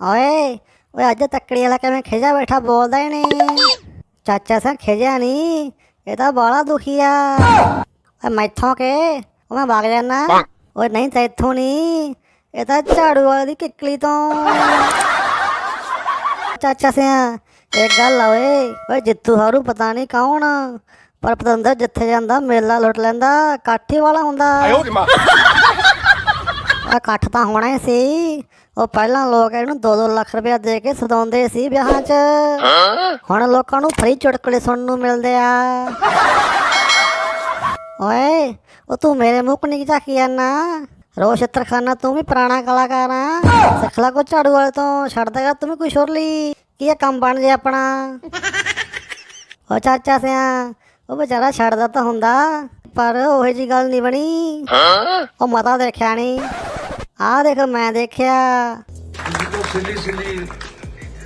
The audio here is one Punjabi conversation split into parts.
ਓਏ ਓਏ ਅੱਜ ਤੱਕੜੀ ਵਾਲਾ ਕਿਵੇਂ ਖਿਜਾ ਬੈਠਾ ਬੋਲਦਾ ਹੀ ਨਹੀਂ। ਚਾਚਾ ਸਾਂ ਖਿਜਿਆ ਨਹੀਂ, ਇਹ ਤਾਂ ਬਾਲਾ ਦੁਖੀ ਓਏ ਮੈਥੋਂ ਕੇ ਉਹ ਮੈਂ ਭਾਗ ਜਾਣਾ ਓਏ ਨਹੀਂ ਤਾਂ ਇੱਥੋਂ ਨਹੀਂ ਇਹ ਤਾਂ ਝਾੜੂ ਵਾਲੇ ਦੀ ਕਿੱਕਲੀ ਤੋਂ। ਚਾਚਾ ਸਿਆ ਇਹ ਗੱਲ ਓਏ ਓਏ ਜਿੱਤੂ ਹਾਰੂ ਪਤਾ ਨਹੀਂ ਕੌਣ, ਪਰ ਪਤੰਦਰ ਜਿੱਥੇ ਜਾਂਦਾ ਮੇਲਾ ਲੁੱਟ ਲੈਂਦਾ, ਕਾਠੀ ਵਾਲਾ ਹੁੰਦਾ। ਇਕੱਠ ਤਾਂ ਹੋਣਾ ਹੀ ਸੀ। ਉਹ ਪਹਿਲਾਂ ਲੋਕ ਇਹਨੂੰ 2-2 ਲੱਖ ਰੁਪਇਆ ਦੇ ਕੇ ਸਦਾਉਂਦੇ ਸੀ ਵਿਆਹਾਂ 'ਚ। ਹੁਣ ਲੋਕਾਂ ਨੂੰ ਫਰੀ ਚੁਟਕਲੇ ਸੁਣਨ ਨੂੰ ਮਿਲਦੇ ਆ। ਓਏ ਉਹ ਤੂੰ ਮੇਰੇ ਮੂੰਹ ਨਹੀਂ ਝਾਕੀ ਜਾਨਾ ਰੋਸ਼ ਖਾਨਾ ਤੂੰ ਵੀ ਪੁਰਾਣਾ ਕਲਾਕਾਰ ਆ। ਸਿੱਖ ਲੈ ਕੋ ਝਾੜੂ ਵਾਲੇ ਤੋਂ ਛੱਡ ਦੇਗਾ ਤੂੰ ਵੀ ਕੋਈ ਸ਼ੁਰਲੀ। ਕੀ ਇਹ ਕੰਮ ਬਣ ਜੇ ਆਪਣਾ? ਉਹ ਚਾਚਾ ਸਿਆ ਉਹ ਵਿਚਾਰਾ ਛੱਡਦਾ ਤਾਂ ਹੁੰਦਾ ਪਰ ਉਹੇ ਜੀ ਗੱਲ ਨਹੀਂ ਬਣੀ। ਉਹ ਮਤਾ ਦੇਖਿਆ ਨਹੀਂ। ਆਹ ਦੇਖ ਮੈਂ ਦੇਖਿਆ। ਜਦੋਂ ਸਿੱਲੀ ਸਿੱਲੀ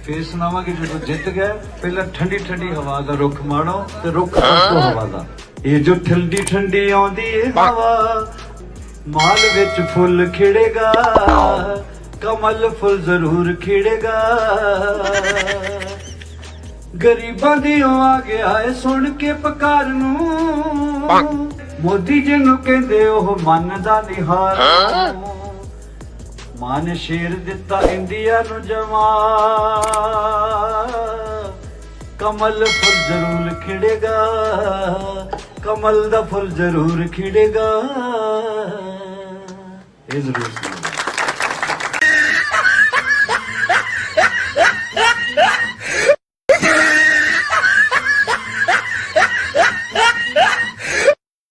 ਫੇਰ ਸੁਣਾਵਾਂਗੇ ਜਦੋਂ ਜਿੱਤ ਗਏ ਪਹਿਲਾਂ ਠੰਡੀ ਠੰਡੀ ਹਵਾ ਦਾ ਰੁੱਖ ਮਾਣੋ ਤੇ ਰੁੱਖ ਤੋਂ ਹਵਾ ਦਾ। ਇਹ ਜੋ ਠੰਡੀ ਠੰਡੀ ਆਉਂਦੀ ਏ ਹਵਾ ਮਾਲ ਵਿੱਚ ਫੁੱਲ ਖਿੜੇਗਾ ਕਮਲ ਫੁੱਲ ਜ਼ਰੂਰ ਖਿੜੇਗਾ। ਗਰੀਬਾਂ ਦੀ ਆ ਗਿਆ ਏ ਸੁਣ ਕੇ ਪੁਕਾਰ ਨੂੰ। ਮੋਦੀ ਜੀ ਨੂੰ ਕਹਿੰਦੇ ਉਹ ਮੰਨਦਾ ਨਿਹਾਰ ਨੂੰ ਮਾਨ ਸ਼ੇਰ ਦਿੱਤਾ ਇੰਡੀਆ ਨੂੰ ਜਮਾ ਕਮਲ ਫੁੱਲ ਜ਼ਰੂਰ ਖਿੜੇਗਾ। ਕਮਲ ਦਾ ਫੁੱਲ ਜ਼ਰੂਰ ਖਿੜੇਗਾ। ਇਹ ਜ਼ਰੂਰ